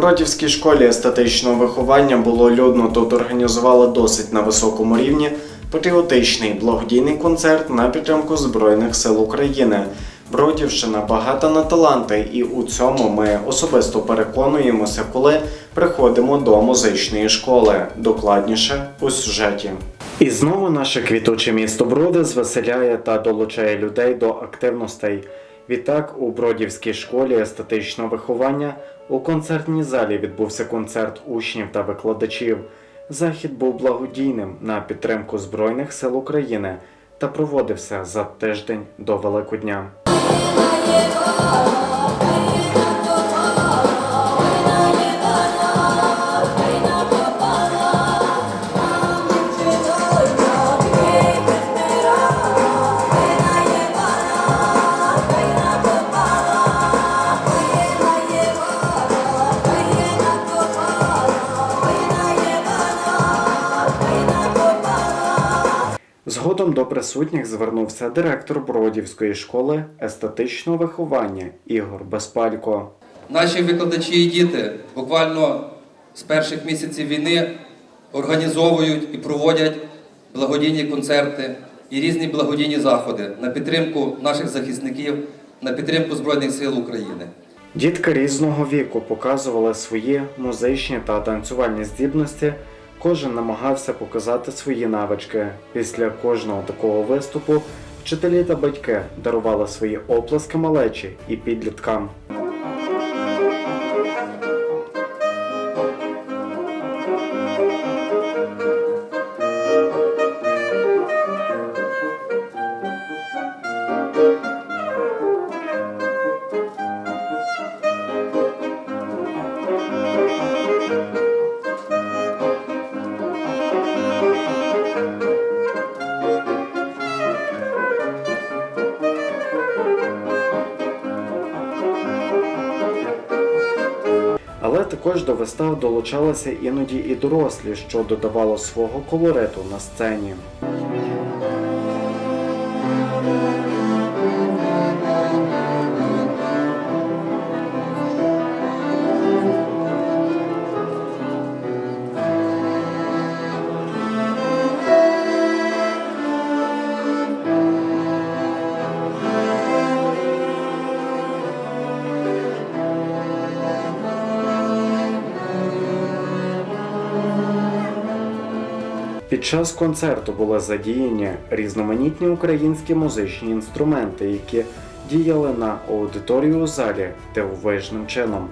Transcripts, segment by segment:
Бродівській школі естетичного виховання було людно. Тут організували досить на високому рівні патріотичний благодійний концерт на підтримку Збройних сил України. Бродівщина багата на таланти, і у цьому ми особисто переконуємося, коли приходимо до музичної школи. Докладніше у сюжеті. І знову наше квітуче місто Броди звеселяє та долучає людей до активностей. Відтак, у Бродівській школі естетичного виховання у концертній залі відбувся концерт учнів та викладачів. Захід був благодійним на підтримку Збройних сил України та проводився за тиждень до Великодня. Згодом до присутніх звернувся директор Бродівської школи естетичного виховання Ігор Безпалько. Наші викладачі і діти буквально з перших місяців війни організовують і проводять благодійні концерти і різні благодійні заходи на підтримку наших захисників, на підтримку Збройних сил України. Дітки різного віку показували свої музичні та танцювальні здібності. Кожен намагався показати свої навички. Після кожного такого виступу вчителі та батьки дарували свої оплески малечі і підліткам. Також до вистав долучалися іноді і дорослі, що додавало свого колориту на сцені. Під час концерту були задіяні різноманітні українські музичні інструменти, які діяли на аудиторію у залі дивовижним чином.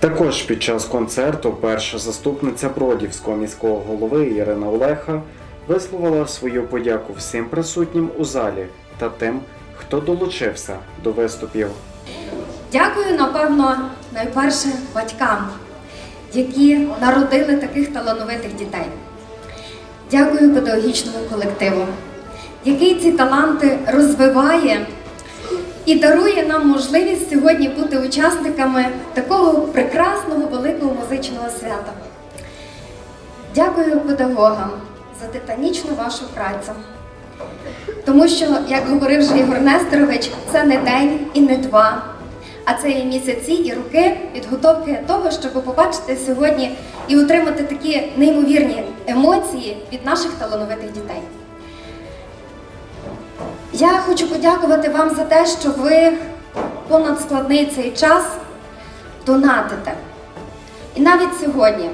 Також під час концерту перша заступниця Бродівського міського голови Ірина Олеха висловила свою подяку всім присутнім у залі та тим, хто долучився до виступів. Дякую, напевно, найперше батькам, які народили таких талановитих дітей. Дякую педагогічному колективу, який ці таланти розвиває і дарує нам можливість сьогодні бути учасниками такого прекрасного великого музичного свята. Дякую педагогам за титанічну вашу працю. Тому що, як говорив вже Ігор Нестерович, це не день і не два, а це і місяці, і роки підготовки того, щоб побачити сьогодні і отримати такі неймовірні емоції від наших талановитих дітей. Я хочу подякувати вам за те, що ви понад складний цей час донатите. І навіть сьогодні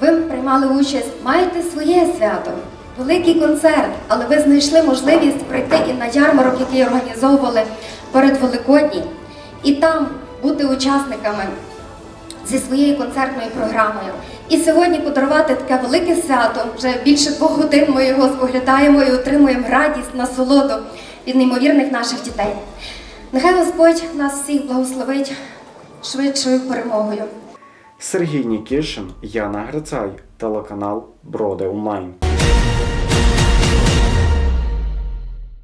ви приймали участь, маєте своє свято, великий концерт, але ви знайшли можливість прийти і на ярмарок, який організовували перед Великодні, і там бути учасниками зі своєю концертною програмою. І сьогодні подарувати таке велике свято. Вже більше двох годин ми його споглядаємо і отримуємо радість, насолоду від неймовірних наших дітей. Нехай Господь нас всіх благословить швидшою перемогою. Сергій Нікішин, Яна Грицай, телеканал Броди Онлайн.